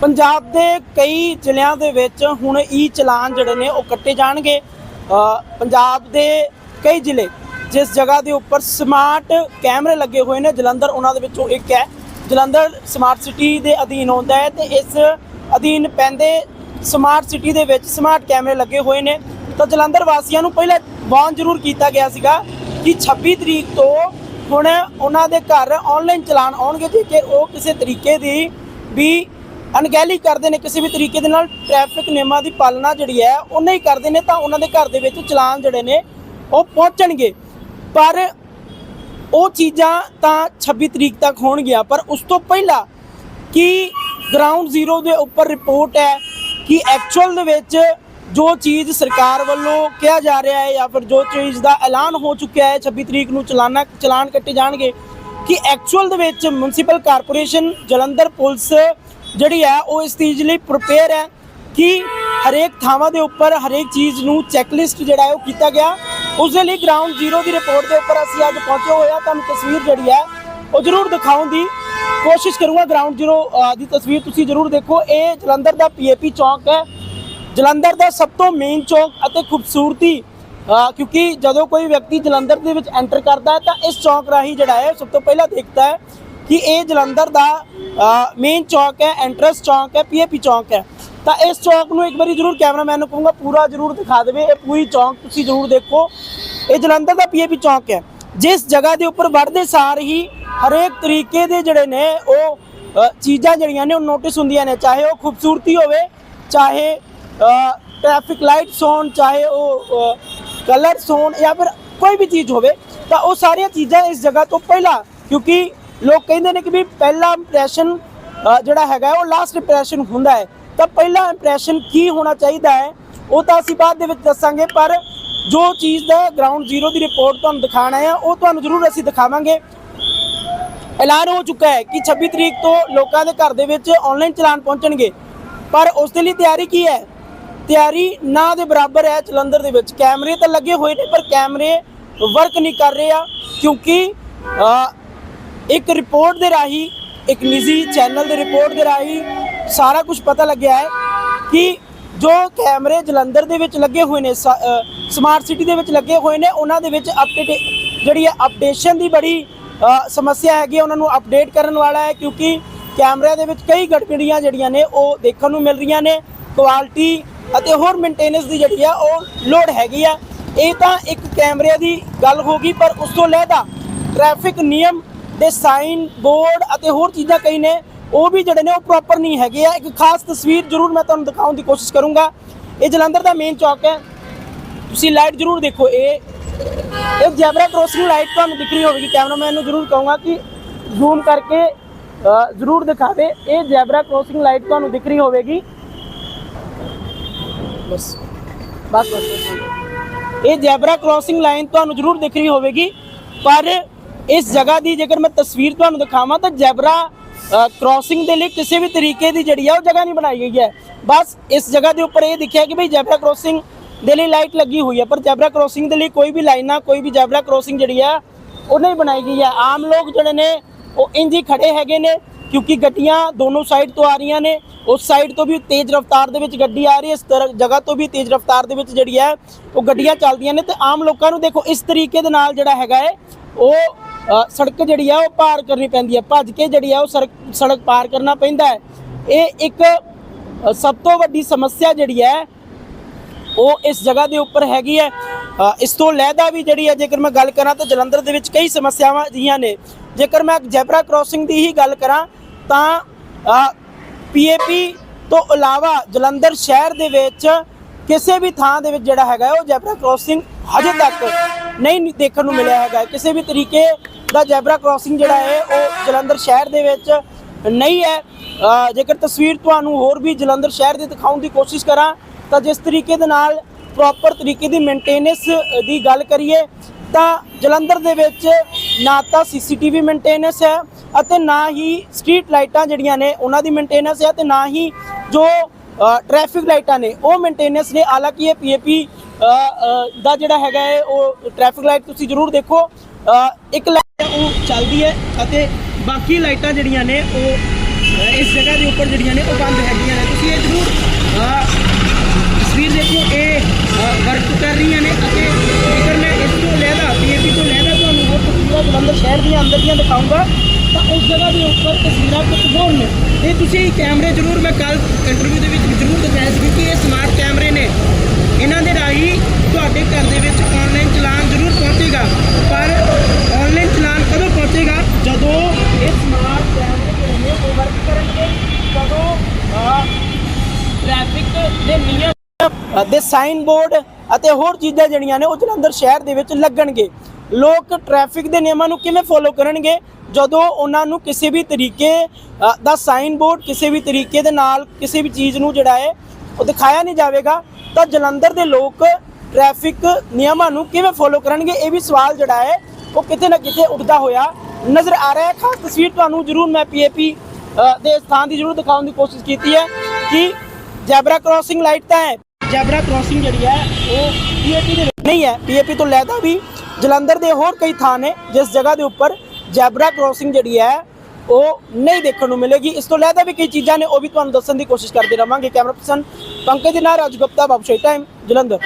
ਪੰਜਾਬ ਦੇ ਕਈ ਜ਼ਿਲ੍ਹਿਆਂ ਦੇ ਵਿੱਚ ਹੁਣ ਈ ਚਲਾਨ ਜਿਹੜੇ ਨੇ ਉਹ ਕੱਟੇ ਜਾਣਗੇ। ਪੰਜਾਬ ਦੇ ਕਈ ਜ਼ਿਲ੍ਹੇ ਜਿਸ ਜਗ੍ਹਾ ਦੇ ਉੱਪਰ ਸਮਾਰਟ ਕੈਮਰੇ ਲੱਗੇ ਹੋਏ ਨੇ, ਜਲੰਧਰ ਉਹਨਾਂ ਦੇ ਵਿੱਚੋਂ ਇੱਕ ਹੈ। ਜਲੰਧਰ ਸਮਾਰਟ ਸਿਟੀ ਦੇ ਅਧੀਨ ਆਉਂਦਾ ਹੈ ਤੇ ਇਸ ਅਧੀਨ ਪੈਂਦੇ ਸਮਾਰਟ ਸਿਟੀ ਦੇ ਵਿੱਚ ਸਮਾਰਟ ਕੈਮਰੇ ਲੱਗੇ ਹੋਏ ਨੇ। ਤਾਂ ਜਲੰਧਰ ਵਾਸੀਆਂ ਨੂੰ ਪਹਿਲਾਂ ਵਾਰਨ ਜ਼ਰੂਰ ਕੀਤਾ ਗਿਆ ਸੀਗਾ ਕਿ 26 ਤਰੀਕ ਤੋਂ ਹੁਣ ਉਹਨਾਂ ਦੇ ਘਰ ਆਨਲਾਈਨ ਚਲਾਨ ਆਉਣਗੇ, ਜੇਕਰ ਉਹ ਕਿਸੇ ਤਰੀਕੇ ਦੀ ਵੀ ਅਣਗਹਿਲੀ ਕਰਦੇ ਨੇ ਕਿਸੇ ਵੀ ਤਰੀਕੇ ਦੇ ਨਾਲ ਟ੍ਰੈਫਿਕ ਨਿਯਮਾਂ ਦੀ ਪਾਲਣਾ ਜਿਹੜੀ ਹੈ ਉਹ ਨਹੀਂ ਕਰਦੇ ਨੇ ਤਾਂ ਉਹਨਾਂ ਦੇ ਘਰ ਦੇ ਵਿੱਚ ਚਲਾਨ ਜਿਹੜੇ ਨੇ, ਉਹ ਪਹੁੰਚਣਗੇ। ਪਰ ਉਹ ਚੀਜ਼ਾਂ ਤਾਂ 26 ਤਰੀਕ ਤੱਕ ਹੋਣਗੀਆਂ, ਪਰ ਉਸ ਤੋਂ ਪਹਿਲਾਂ ਕਿ ਗਰਾਊਂਡ ਜ਼ੀਰੋ ਦੇ ਉੱਪਰ ਰਿਪੋਰਟ ਹੈ ਕਿ ਐਕਚੁਅਲ ਦੇ ਵਿੱਚ ਜੋ ਚੀਜ਼ ਸਰਕਾਰ ਵੱਲੋਂ ਕਿਹਾ ਜਾ ਰਿਹਾ ਹੈ ਜਾਂ ਫਿਰ ਜੋ ਚੀਜ਼ ਦਾ ਐਲਾਨ ਹੋ ਚੁੱਕਿਆ ਹੈ 26 ਤਰੀਕ ਨੂੰ ਚਲਾਨਾ ਚਲਾਨ ਕੱਟੇ ਜਾਣਗੇ, ਕਿ ਐਕਚੁਅਲ ਦੇ ਵਿੱਚ ਮਿਊਨਿਸਪਲ ਕਾਰਪੋਰੇਸ਼ਨ ਜਲੰਧਰ ਪੁਲਿਸ ਜਿਹੜੀ ਹੈ ਉਹ ਇਸ ਚੀਜ਼ ਲਈ ਪ੍ਰਪੇਅਰ ਹੈ ਕਿ ਹਰੇਕ ਥਾਵਾਂ ਦੇ ਉੱਪਰ ਹਰੇਕ ਚੀਜ਼ ਨੂੰ ਚੈੱਕਲਿਸਟ ਜਿਹੜਾ ਹੈ ਉਹ ਕੀਤਾ ਗਿਆ। ਉਸ ਦੇ ਲਈ ਗਰਾਊਂਡ ਜ਼ੀਰੋ ਦੀ ਰਿਪੋਰਟ ਦੇ ਉੱਪਰ ਅਸੀਂ ਅੱਜ ਪਹੁੰਚੇ ਹੋਏ ਹਾਂ। ਤੁਹਾਨੂੰ ਤਸਵੀਰ ਜਿਹੜੀ ਹੈ ਉਹ ਜ਼ਰੂਰ ਦਿਖਾਉਣ ਦੀ ਕੋਸ਼ਿਸ਼ ਕਰੂੰਗਾ। ਗਰਾਊਂਡ ਜ਼ੀਰੋ ਦੀ ਤਸਵੀਰ ਤੁਸੀਂ ਜ਼ਰੂਰ ਦੇਖੋ। ਇਹ ਜਲੰਧਰ ਦਾ ਪੀਏਪੀ ਚੌਂਕ ਹੈ। ਜਲੰਧਰ ਦਾ ਸਭ ਤੋਂ ਮੇਨ ਚੌਂਕ ਅਤੇ ਖੂਬਸੂਰਤੀ ਕਿਉਂਕਿ ਜਦੋਂ ਕੋਈ ਵਿਅਕਤੀ ਜਲੰਧਰ ਦੇ ਵਿੱਚ ਐਂਟਰ ਕਰਦਾ ਹੈ ਤਾਂ ਇਸ ਚੌਂਕ ਰਾਹੀਂ ਜਿਹੜਾ ਹੈ ਸਭ ਤੋਂ ਪਹਿਲਾਂ ਦੇਖਦਾ ਹੈ ਕਿ ਇਹ ਜਲੰਧਰ ਦਾ ਮੇਨ ਚੌਂਕ ਹੈ ਐਂਟਰੈਂਸ ਚੌਂਕ ਹੈ ਪੀਏਪੀ ਚੌਂਕ ਹੈ। ਤਾਂ ਇਸ ਚੌਂਕ ਨੂੰ ਇੱਕ ਵਾਰੀ ਜ਼ਰੂਰ ਕੈਮਰਾਮੈਨ ਨੂੰ ਕਹੂੰਗਾ, ਪੂਰਾ ਜ਼ਰੂਰ ਦਿਖਾ ਦੇਵੇ, ਇਹ ਪੂਰੀ ਚੌਂਕ ਤੁਸੀਂ ਜ਼ਰੂਰ ਦੇਖੋ। ਇਹ ਜਲੰਧਰ ਦਾ ਪੀਏਪੀ ਚੌਂਕ ਹੈ। ਜਿਸ ਜਗ੍ਹਾ ਦੇ ਉੱਪਰ ਵੜਦੇ ਸਾਰ ਹੀ ਹਰੇਕ ਤਰੀਕੇ ਦੇ ਜਿਹੜੇ ਨੇ, ਉਹ ਚੀਜ਼ਾਂ ਜਿਹੜੀਆਂ ਨੇ, ਉਹ ਨੋਟਿਸ ਹੁੰਦੀਆਂ ਨੇ। ਚਾਹੇ ਉਹ ਖੂਬਸੂਰਤੀ ਹੋਵੇ, ਚਾਹੇ ਟ੍ਰੈਫਿਕ ਲਾਈਟਸ ਹੋਣ, ਚਾਹੇ ਉਹ ਕਲਰਸ ਹੋਣ ਜਾਂ ਫਿਰ ਕੋਈ ਵੀ ਚੀਜ਼ ਹੋਵੇ, ਤਾਂ ਉਹ ਸਾਰੀਆਂ ਚੀਜ਼ਾਂ ਇਸ ਜਗ੍ਹਾ ਤੋਂ ਪਹਿਲਾਂ, ਕਿਉਂਕਿ ਲੋਕ ਕਹਿੰਦੇ ਨੇ ਕਿ ਵੀ ਪਹਿਲਾ ਇੰਪ੍ਰੈਸ਼ਨ ਜਿਹੜਾ ਹੈਗਾ, ਉਹ ਲਾਸਟ ਇੰਪ੍ਰੈਸ਼ਨ ਹੁੰਦਾ ਹੈ। ਤਾਂ ਪਹਿਲਾ ਇੰਪ੍ਰੈਸ਼ਨ ਕੀ ਹੋਣਾ ਚਾਹੀਦਾ ਹੈ, ਉਹ ਤਾਂ ਅਸੀਂ ਬਾਅਦ ਦੇ ਵਿੱਚ ਦੱਸਾਂਗੇ, ਪਰ ਜੋ ਚੀਜ਼ ਦਾ ਗਰਾਊਂਡ ਜ਼ੀਰੋ ਦੀ ਰਿਪੋਰਟ ਤੁਹਾਨੂੰ ਦਿਖਾਣਾ ਹੈ, ਉਹ ਤੁਹਾਨੂੰ ਜ਼ਰੂਰ ਅਸੀਂ ਦਿਖਾਵਾਂਗੇ। ਐਲਾਨ ਹੋ ਚੁੱਕਾ ਹੈ ਕਿ 26 ਤਰੀਕ ਤੋਂ ਲੋਕਾਂ ਦੇ ਘਰ ਦੇ ਵਿੱਚ ਆਨਲਾਈਨ ਚਲਾਨ ਪਹੁੰਚਣਗੇ। ਪਰ ਉਸ ਦੇ ਲਈ ਤਿਆਰੀ ਕੀ ਹੈ? ਤਿਆਰੀ ਨਾ ਦੇ ਬਰਾਬਰ ਹੈ ਜਲੰਧਰ ਦੇ ਵਿੱਚ। ਕੈਮਰੇ ਤਾਂ ਲੱਗੇ ਹੋਏ ਨੇ, ਪਰ ਕੈਮਰੇ ਵਰਕ ਨਹੀਂ ਕਰ ਰਹੇ ਆ, ਕਿਉਂਕਿ ਇੱਕ ਰਿਪੋਰਟ ਦੇ ਰਾਹੀਂ ਇੱਕ ਨਿੱਜੀ ਚੈਨਲ ਦੇ ਰਿਪੋਰਟ ਦੇ ਰਾਹੀਂ ਸਾਰਾ ਕੁਝ ਪਤਾ ਲੱਗਿਆ ਹੈ ਕਿ ਜੋ ਕੈਮਰੇ ਜਲੰਧਰ ਦੇ ਵਿੱਚ ਲੱਗੇ ਹੋਏ ਨੇ ਸਮਾਰਟ ਸਿਟੀ ਦੇ ਵਿੱਚ ਲੱਗੇ ਹੋਏ ਨੇ ਉਹਨਾਂ ਦੇ ਵਿੱਚ ਅਪਡੇਟ ਜਿਹੜੀ ਹੈ ਅਪਡੇਸ਼ਨ ਦੀ ਬੜੀ ਸਮੱਸਿਆ ਹੈਗੀ ਹੈ, ਉਹਨਾਂ ਨੂੰ ਅਪਡੇਟ ਕਰਨ ਵਾਲਾ ਹੈ ਕਿਉਂਕਿ ਕੈਮਰਿਆਂ ਦੇ ਵਿੱਚ ਕਈ ਗੜਬੜੀਆਂ ਜਿਹੜੀਆਂ ਨੇ ਉਹ ਦੇਖਣ ਨੂੰ ਮਿਲ ਰਹੀਆਂ ਨੇ ਕੁਆਲਿਟੀ ਅਤੇ ਹੋਰ ਮੇਨਟੇਨੈਂਸ ਦੀ ਜਿਹੜੀ ਆ ਉਹ ਲੋਡ ਹੈਗੀ ਆ। ਇਹ ਤਾਂ ਇੱਕ ਕੈਮਰੇ ਦੀ ਗੱਲ ਹੋ ਗਈ ਪਰ ਉਸ ਤੋਂ ਲੈਦਾ ਟ੍ਰੈਫਿਕ ਨਿਯਮ ਦੇ ਸਾਈਨ ਬੋਰਡ ਅਤੇ ਹੋਰ ਚੀਜ਼ਾਂ ਕਈ ਨੇ, ਉਹ ਵੀ ਜਿਹੜੇ ਨੇ ਉਹ ਪ੍ਰੋਪਰ ਨਹੀਂ ਹੈਗੇ ਆ। ਇੱਕ ਖਾਸ ਤਸਵੀਰ ਜ਼ਰੂਰ ਮੈਂ ਤੁਹਾਨੂੰ ਦਿਖਾਉਣ ਦੀ ਕੋਸ਼ਿਸ਼ ਕਰੂੰਗਾ। ਇਹ ਜਲੰਧਰ ਦਾ ਮੇਨ ਚੌਕ ਹੈ। ਤੁਸੀਂ ਲਾਈਟ ਜ਼ਰੂਰ ਦੇਖੋ। ਇਹ ਇਹ ਜੈਬਰਾ ਕ੍ਰੋਸਿੰਗ ਲਾਈਟ ਤੁਹਾਨੂੰ ਦਿਖ ਰਹੀ ਹੋਵੇਗੀ। ਕੈਮਰਾਮੈਨ ਨੂੰ ਜ਼ਰੂਰ ਕਹੂੰਗਾ ਕਿ ਜ਼ੂਮ ਕਰਕੇ ਜ਼ਰੂਰ ਦਿਖਾਵੇ। ਇਹ ਜੈਬਰਾ ਕ੍ਰੋਸਿੰਗ ਲਾਈਟ ਤੁਹਾਨੂੰ ਦਿਖ ਰਹੀ ਹੋਵੇਗੀ। ਬਸ। ਬਸ ਬਸ ਬਸ। ਇਹ ਜੈਬਰਾ ਕ੍ਰੋਸਿੰਗ ਲਾਈਨ ਤੁਹਾਨੂੰ ਜ਼ਰੂਰ ਦਿਖ ਰਹੀ ਹੋਵੇਗੀ। ਪਰ ਇਸ ਜਗ੍ਹਾ ਦੀ ਜੇਕਰ ਮੈਂ ਤਸਵੀਰ ਤੁਹਾਨੂੰ ਦਿਖਾਵਾਂ ਤਾਂ ਜੈਬਰਾ ਕ੍ਰੋਸਿੰਗ ਦੇ ਲਈ ਕਿਸੇ ਵੀ ਤਰੀਕੇ ਦੀ ਜਿਹੜੀ ਆ ਉਹ ਜਗ੍ਹਾ ਨਹੀਂ ਬਣਾਈ ਗਈ ਹੈ। ਬਸ ਇਸ ਜਗ੍ਹਾ ਦੇ ਉੱਪਰ ਇਹ ਦਿਖਿਆ ਕਿ ਭਈ ਜੈਬਰਾ ਕ੍ਰੋਸਿੰਗ ਦੇ ਲਈ ਲਾਈਟ ਲੱਗੀ ਹੋਈ ਹੈ, ਪਰ ਜੈਬਰਾ ਕ੍ਰੋਸਿੰਗ ਦੇ ਲਈ ਕੋਈ ਵੀ ਲਾਈਨਾਂ, ਕੋਈ ਵੀ ਜੈਬਰਾ ਕ੍ਰੋਸਿੰਗ ਜਿਹੜੀ ਆ, ਉਹ ਨਹੀਂ ਬਣਾਈ ਗਈ ਹੈ। ਆਮ ਲੋਕ ਜਿਹੜੇ ਨੇ, ਉਹ ਇੰਜ ਹੀ ਖੜੇ ਹੈਗੇ ਨੇ, ਕਿਉਂਕਿ ਗੱਡੀਆਂ ਦੋਨੋਂ ਸਾਈਡ ਤੋਂ ਆ ਰਹੀਆਂ ਨੇ। ਉਸ ਸਾਈਡ ਤੋਂ ਵੀ ਤੇਜ਼ ਰਫ਼ਤਾਰ ਦੇ ਵਿੱਚ ਗੱਡੀ ਆ ਰਹੀ ਹੈ, ਇਸ ਤਰ੍ਹਾਂ ਜਗ੍ਹਾ ਤੋਂ ਵੀ ਤੇਜ਼ ਰਫ਼ਤਾਰ ਦੇ ਵਿੱਚ ਜਿਹੜੀ ਹੈ, ਉਹ ਗੱਡੀਆਂ ਚੱਲਦੀਆਂ ਨੇ ਤੇ ਆਮ ਲੋਕਾਂ ਨੂੰ ਦੇਖੋ, ਇਸ ਤਰੀਕੇ ਦੇ ਨਾਲ ਜਿਹੜਾ ਹੈਗਾ ਹੈ, ਉਹ ਸੜਕ ਜਿਹੜੀ ਹੈ ਉਹ ਪਾਰ ਕਰਨੀ ਪੈਂਦੀ ਹੈ ਭੱਜ ਕੇ ਜਿਹੜੀ ਹੈ ਉਹ ਸੜਕ ਸੜਕ ਪਾਰ ਕਰਨਾ ਪੈਂਦਾ ਹੈ। ਇਹ ਇੱਕ ਸਭ ਤੋਂ ਵੱਡੀ ਸਮੱਸਿਆ ਜਿਹੜੀ ਹੈ, ਉਹ ਇਸ ਜਗ੍ਹਾ ਦੇ ਉੱਪਰ ਹੈਗੀ ਹੈ। ਇਸ ਤੋਂ ਲੈਦਾ ਵੀ ਜਿਹੜੀ ਹੈ, ਜੇਕਰ ਮੈਂ ਗੱਲ ਕਰਾਂ ਤਾਂ ਜਲੰਧਰ ਦੇ ਵਿੱਚ ਕਈ ਸਮੱਸਿਆਵਾਂ ਜਿਹੀਆਂ ਨੇ। ਜੇਕਰ ਮੈਂ ਜੈਬਰਾ ਕ੍ਰੋਸਿੰਗ ਦੀ ਹੀ ਗੱਲ ਕਰਾਂ ਤਾਂ ਪੀਏਪੀ ਤੋਂ ਇਲਾਵਾ ਜਲੰਧਰ ਸ਼ਹਿਰ ਦੇ ਵਿੱਚ ਕਿਸੇ ਵੀ ਥਾਂ ਦੇ ਵਿੱਚ ਜਿਹੜਾ ਹੈਗਾ ਉਹ ਜੈਬਰਾ ਕ੍ਰੋਸਿੰਗ ਹਜੇ ਤੱਕ ਨਹੀਂ ਦੇਖਣ ਨੂੰ ਮਿਲਿਆ ਹੈਗਾ। ਕਿਸੇ ਵੀ ਤਰੀਕੇ ਦਾ ਜੈਬਰਾ ਕ੍ਰੋਸਿੰਗ ਜਿਹੜਾ ਹੈ ਉਹ ਜਲੰਧਰ ਸ਼ਹਿਰ ਦੇ ਵਿੱਚ ਨਹੀਂ ਹੈ। ਜੇਕਰ ਤਸਵੀਰ ਤੁਹਾਨੂੰ ਹੋਰ ਵੀ ਜਲੰਧਰ ਸ਼ਹਿਰ ਦੀ ਦਿਖਾਉਣ ਦੀ ਕੋਸ਼ਿਸ਼ ਕਰਾਂ, ਤਾਂ ਜਿਸ ਤਰੀਕੇ ਦੇ ਨਾਲ ਪ੍ਰੋਪਰ ਤਰੀਕੇ ਦੀ ਮੇਨਟੇਨੈਂਸ ਦੀ ਗੱਲ ਕਰੀਏ, ਤਾਂ ਜਲੰਧਰ ਦੇ ਵਿੱਚ ਨਾ ਤਾਂ ਸੀਸੀਟੀਵੀ ਮੇਨਟੇਨੈਂਸ ਹੈ ਅਤੇ ਨਾ ਹੀ ਸਟਰੀਟ ਲਾਈਟਾਂ ਜਿਹੜੀਆਂ ਨੇ ਉਹਨਾਂ ਦੀ ਮੇਨਟੇਨੈਂਸ ਹੈ ਤੇ ਨਾ ਹੀ ਜੋ ਟ੍ਰੈਫਿਕ ਲਾਈਟਾਂ ਨੇ, ਉਹ ਮੇਨਟੇਨੈਂਸ ਨੇ, ਹਾਲਾਂਕਿ ਇਹ ਪੀਏਪੀ ਦਾ ਜਿਹੜਾ ਹੈਗਾ ਹੈ, ਉਹ ਟ੍ਰੈਫਿਕ ਲਾਈਟ ਤੁਸੀਂ ਜ਼ਰੂਰ ਦੇਖੋ। ਇੱਕ ਲਾਈਟ ਉਹ ਚੱਲਦੀ ਹੈ ਅਤੇ ਬਾਕੀ ਲਾਈਟਾਂ ਜਿਹੜੀਆਂ ਨੇ, ਉਹ ਇਸ ਜਗ੍ਹਾ ਦੇ ਉੱਪਰ ਜਿਹੜੀਆਂ ਨੇ, ਉਹ ਬੰਦ ਹੈਗੀਆਂ ਨੇ। ਤੁਸੀਂ ਇਹ ਜ਼ਰੂਰ ਤਸਵੀਰ ਦੇਖੋ, ਇਹ ਵਰਕ ਕਰ ਰਹੀਆਂ ਨੇ ਅਤੇ ਜੇਕਰ ਮੈਂ ਇਸ ਤੋਂ ਲੈਦਾ ਪੀਏਪੀ ਤੋਂ ਲੈਦਾ, ਤੁਹਾਨੂੰ ਉਹ ਤਸਵੀਰਾਂ ਜਲੰਧਰ ਸ਼ਹਿਰ ਦੀਆਂ, ਅੰਦਰ ਦੀਆਂ ਦਿਖਾਊਂਗਾ। ਤਾਂ ਉਸ ਜਗ੍ਹਾ ਦੇ ਉੱਪਰ ਤਸਵੀਰਾਂ ਕੁਝ ਹੋਰ ਨੇ। ਇਹ ਤੁਸੀਂ ਕੈਮਰੇ ਜ਼ਰੂਰ ਮੈਂ ਕੱਲ ਇੰਟਰਵਿਊ ਦੇ ਵਿੱਚ ਜ਼ਰੂਰ ਦਿਖਾਇਆ ਸੀ ਕਿ ਇਹ ਸਮਾਰਟ ਕੈਮਰੇ ਨੇ। ਇਹਨਾਂ ਦੇ ਰਾਹੀਂ ਤੁਹਾਡੇ ਘਰ ਦੇ ਵਿੱਚ ਆਨਲਾਈਨ ਚਲਾਨ ਜ਼ਰੂਰ ਪਹੁੰਚੇਗਾ। ਪਰ ਆਨਲਾਈਨ ਚਲਾਨ ਕਦੋਂ ਪਹੁੰਚੇਗਾ? ਜਦੋਂ ਇਹ ਸਮਾਰਟ ਕੈਮਰੇ ਜਿਹੜੇ ਉਹ ਵਰਕ ਕਰਨਗੇ ਜਦੋਂ ਟ੍ਰੈਫਿਕ ਦੇ ਨਿਯਮ ਦੇ ਸਾਈਨ ਬੋਰਡ ਅਤੇ ਹੋਰ ਚੀਜ਼ਾਂ ਜਿਹੜੀਆਂ ਨੇ ਉਹ ਜਲੰਧਰ ਸ਼ਹਿਰ ਦੇ ਵਿੱਚ ਲੱਗਣਗੇ। ਲੋਕ ਟ੍ਰੈਫਿਕ ਦੇ ਨਿਯਮਾਂ ਨੂੰ ਕਿਵੇਂ ਫੋਲੋ ਕਰਨਗੇ? ਜਦੋਂ ਉਹਨਾਂ ਨੂੰ ਕਿਸੇ ਵੀ ਤਰੀਕੇ ਦਾ ਸਾਈਨ ਬੋਰਡ ਕਿਸੇ ਵੀ ਤਰੀਕੇ ਦੇ ਨਾਲ ਕਿਸੇ ਵੀ ਚੀਜ਼ ਨੂੰ ਜਿਹੜਾ ਹੈ, ਉਹ ਦਿਖਾਇਆ ਨਹੀਂ ਜਾਵੇਗਾ, ਤਾਂ ਜਲੰਧਰ ਦੇ ਲੋਕ ਟ੍ਰੈਫਿਕ ਨਿਯਮਾਂ ਨੂੰ ਕਿਵੇਂ ਫੋਲੋ ਕਰਨਗੇ, ਇਹ ਵੀ ਸਵਾਲ ਜਿਹੜਾ ਹੈ, ਉਹ ਕਿਤੇ ਨਾ ਕਿਤੇ ਉੱਠਦਾ ਹੋਇਆ ਨਜ਼ਰ ਆ ਰਿਹਾ ਹੈ। ਖਾਸ ਤਸਵੀਰ ਤੁਹਾਨੂੰ ਜ਼ਰੂਰ ਮੈਂ ਪੀਏਪੀ ਦੇ ਸਥਾਨ ਦੀ ਜ਼ਰੂਰ ਦਿਖਾਉਣ ਦੀ ਕੋਸ਼ਿਸ਼ ਕੀਤੀ ਹੈ ਕਿ ਜੈਬਰਾ ਕ੍ਰਾਸਿੰਗ ਲਾਈਟ ਤਾਂ ਹੈ। ਜੈਬਰਾ ਕ੍ਰਾਸਿੰਗ ਜਿਹੜੀ ਹੈ, ਉਹ ਪੀਏਪੀ ਦੇ ਨਹੀਂ ਹੈ ਪੀਏਪੀ ਤੋਂ ਲੈਦਾ ਵੀ ਜਲੰਧਰ ਦੇ ਹੋਰ ਕਈ ਥਾਂ ਨੇ, ਜਿਸ ਜਗ੍ਹਾ ਦੇ ਉੱਪਰ ਜੈਬਰਾ ਕ੍ਰਾਸਿੰਗ ਜਿਹੜੀ ਹੈ, ਉਹ ਨਹੀਂ ਦੇਖਣ ਨੂੰ ਮਿਲੇਗੀ। ਇਸ ਤੋਂ ਲੈਦਾ ਵੀ ਕਈ ਚੀਜ਼ਾਂ ਨੇ, ਉਹ ਵੀ ਤੁਹਾਨੂੰ ਦੱਸਣ ਦੀ ਕੋਸ਼ਿਸ਼ ਕਰਦੇ ਰਵਾਂਗੇ। ਕੈਮਰਾ ਪਰਸਨ ਪੰਕਜ ਦੇ ਨਾਲ ਰਾਜ ਗੁਪਤਾ, ਬਾਬੂ ਸ਼ਾਹੀ ਟਾਈਮ ਜਲੰਧਰ।